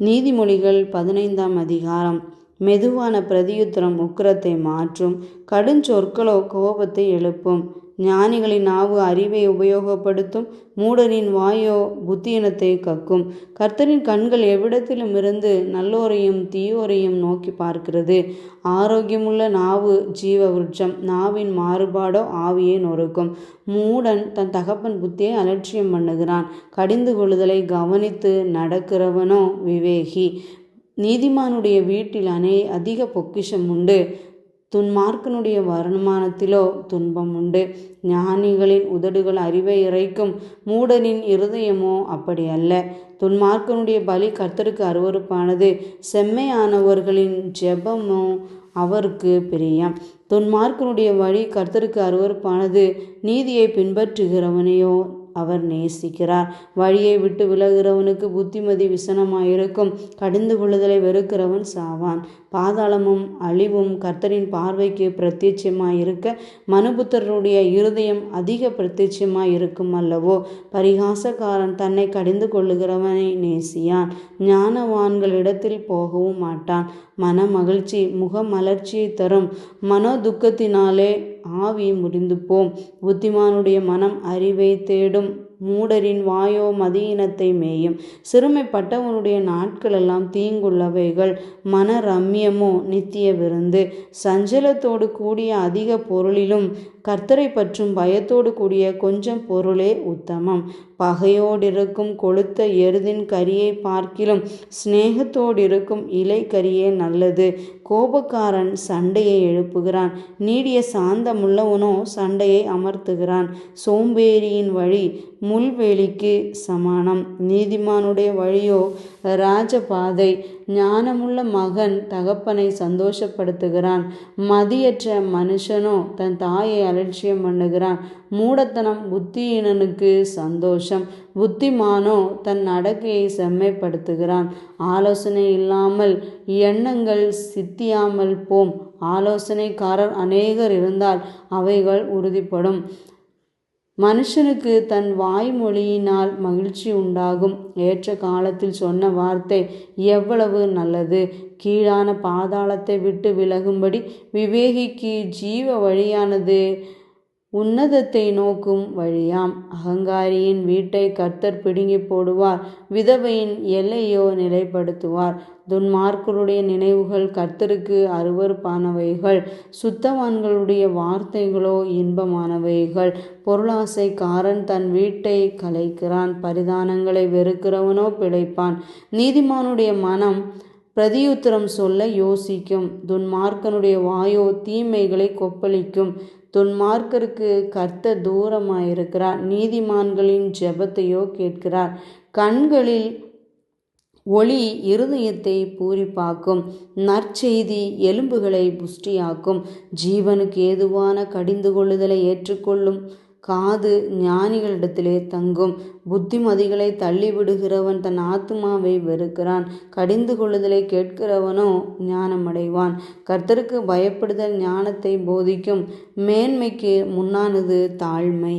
நீதிமொழிகள் பதினைந்தாம் அதிகாரம். மெதுவான பிரதியுத்தரம் உக்கிரத்தை மாற்றும் கடுஞ்சொற்களோ கோபத்தை எழுப்பும். ஞானிகளின் நாவு அறிவை உபயோகப்படுத்தும். மூடரின் வாயோ புத்தியினத்தை கக்கும். கர்த்தரின் கண்கள் எவ்விடத்திலும் இருந்து நல்லோரையும் தீயோரையும் நோக்கி பார்க்கிறது. ஆரோக்கியமுள்ள நாவு ஜீவ விருட்சம். நாவின் மாறுபாடோ ஆவியை நொறுக்கும். மூடன் தன் தகப்பன் புத்தியை அலட்சியம் பண்ணுகிறான். கடிந்து கொள்ளுதலை கவனித்து நடக்கிறவனோ விவேகி. நீதிமானுடைய வீட்டில் அனே அதிக பொக்கிஷம் உண்டு. துன்மார்க்கனுடைய வருமானத்திலோ துன்பம் உண்டு. ஞானிகளின் உதடுகள் அறிவை இறைக்கும் மூடனின் இருதயமோ அப்படி அல்ல. துன்மார்க்கனுடைய பலி கர்த்தருக்கு அருவறுப்பானது செம்மையானவர்களின் ஜெபமோ அவருக்கு பிரியம். துன்மார்க்கனுடைய வழி கர்த்தருக்கு அருவறுப்பானது நீதியை பின்பற்றுகிறவனையோ அவர் நேசிக்கிறார். வழியை விட்டு விலகிறவனுக்கு புத்திமதி விசனமாயிருக்கும். கடிந்து கொள்ளுதலை வெறுக்கிறவன் சாவான். பாதாளமும் அழிவும் கர்த்தரின் பார்வைக்கு பிரத்யட்சமாயிருக்க. மனுபுத்தருடைய இருதயம் அதிக பிரத்யட்சமாய் இருக்கும் அல்லவோ பரிகாசக்காரன் தன்னை கடிந்து கொள்ளுகிறவனை நேசியான். ஞானவான்களிடத்தில் போகவும் மாட்டான். மன மகிழ்ச்சி முக மலர்ச்சியை தரும். மனோ துக்கத்தினாலே ஆவி முறிந்து போம் புத்திமானுடைய மனம் அறிவை தேடும். மூடரின் வாயோ மதியினத்தை மேயும். சிறுமைப்பட்டவனுடைய நாட்களெல்லாம் தீங்குள்ளவைகள். மன ரம்யமோ நித்திய விருந்து. சஞ்சலத்தோடு கூடிய அதிக பொருளிலும் கர்த்தரை பற்றும் பயத்தோடு கூடிய கொஞ்சம் பொருளே உத்தமம். பகையோடிருக்கும் கொளுத்த எருதின் கரியை பார்க்கிலும் சிநேகத்தோடிருக்கும் இலை கரியே நல்லது. கோபக்காரன் சண்டையை எழுப்புகிறான். நீடிய சாந்தமுள்ளவனோ சண்டையை அமர்த்துகிறான். சோம்பேறியின் வழி முள்வேலிக்கு சமானம். நீதிமானுடைய வழியோ ராஜபாதை ஞானமுள்ள மகன் தகப்பனை சந்தோஷப்படுத்துகிறான். மதியற்ற மனுஷனோ தன் தாயை அலட்சியம் பண்ணுகிறான். மூடத்தனம் புத்தியினனுக்கு சந்தோஷம். புத்திமானோ தன் நடக்கையை செம்மைப்படுத்துகிறான். ஆலோசனை இல்லாமல் எண்ணங்கள் சித்தியாமல் போம். ஆலோசனைக்காரர் அநேகர் இருந்தால் அவைகள் உறுதிப்படும். மனுஷனுக்கு தன் வாய்மொழியினால் மகிழ்ச்சி உண்டாகும். ஏற்ற காலத்தில் சொன்ன வார்த்தை எவ்வளவு நல்லது. கீழான பாதாளத்தை விட்டு விலகும்படி விவேகிக்கு ஜீவ வழியானது உன்னதத்தை நோக்கும் வழியாம். அகங்காரியின் வீட்டை கர்த்தர் பிடுங்கி போடுவார். விதவையின் எல்லையோ நிலைப்படுத்துவார். துன்மார்க்கருடைய நினைவுகள் கர்த்தருக்கு அருவறுப்பானவைகள் சுத்தவான்களுடைய வார்த்தைகளோ இன்பமானவைகள். பொருளாசைக்காரன் தன் வீட்டை கலைக்கிறான் பரிதானங்களை வெறுக்கிறவனோ பிழைப்பான். நீதிமானுடைய மனம் பிரதியுத்தரம் சொல்ல யோசிக்கும். துன்மார்க்கனுடைய வாயோ தீமைகளை கொப்பளிக்கும். துன்மார்க்கருக்கு கர்த்தர் தூரமாயிருக்கிறார். நீதிமான்களின் ஜெபத்தையோ கேட்கிறார். கண்களில் ஒளி இருதயத்தை பூரிப்பாக்கும் நற்செய்தி எலும்புகளை புஷ்டியாக்கும் ஜீவனுக்கு ஏதுவான கடிந்து கொள்ளுதலை ஏற்றுக்கொள்ளும் காது ஞானிகளிடத்திலே தங்கும் புத்திமதிகளை தள்ளிவிடுகிறவன் தன் ஆத்மாவை வெறுக்கிறான் கடிந்து கொள்ளுதலை கேட்கிறவனோ ஞானமடைவான். கர்த்தருக்கு பயப்படுதல் ஞானத்தை போதிக்கும் மேன்மைக்கு முன்னானது தாழ்மை.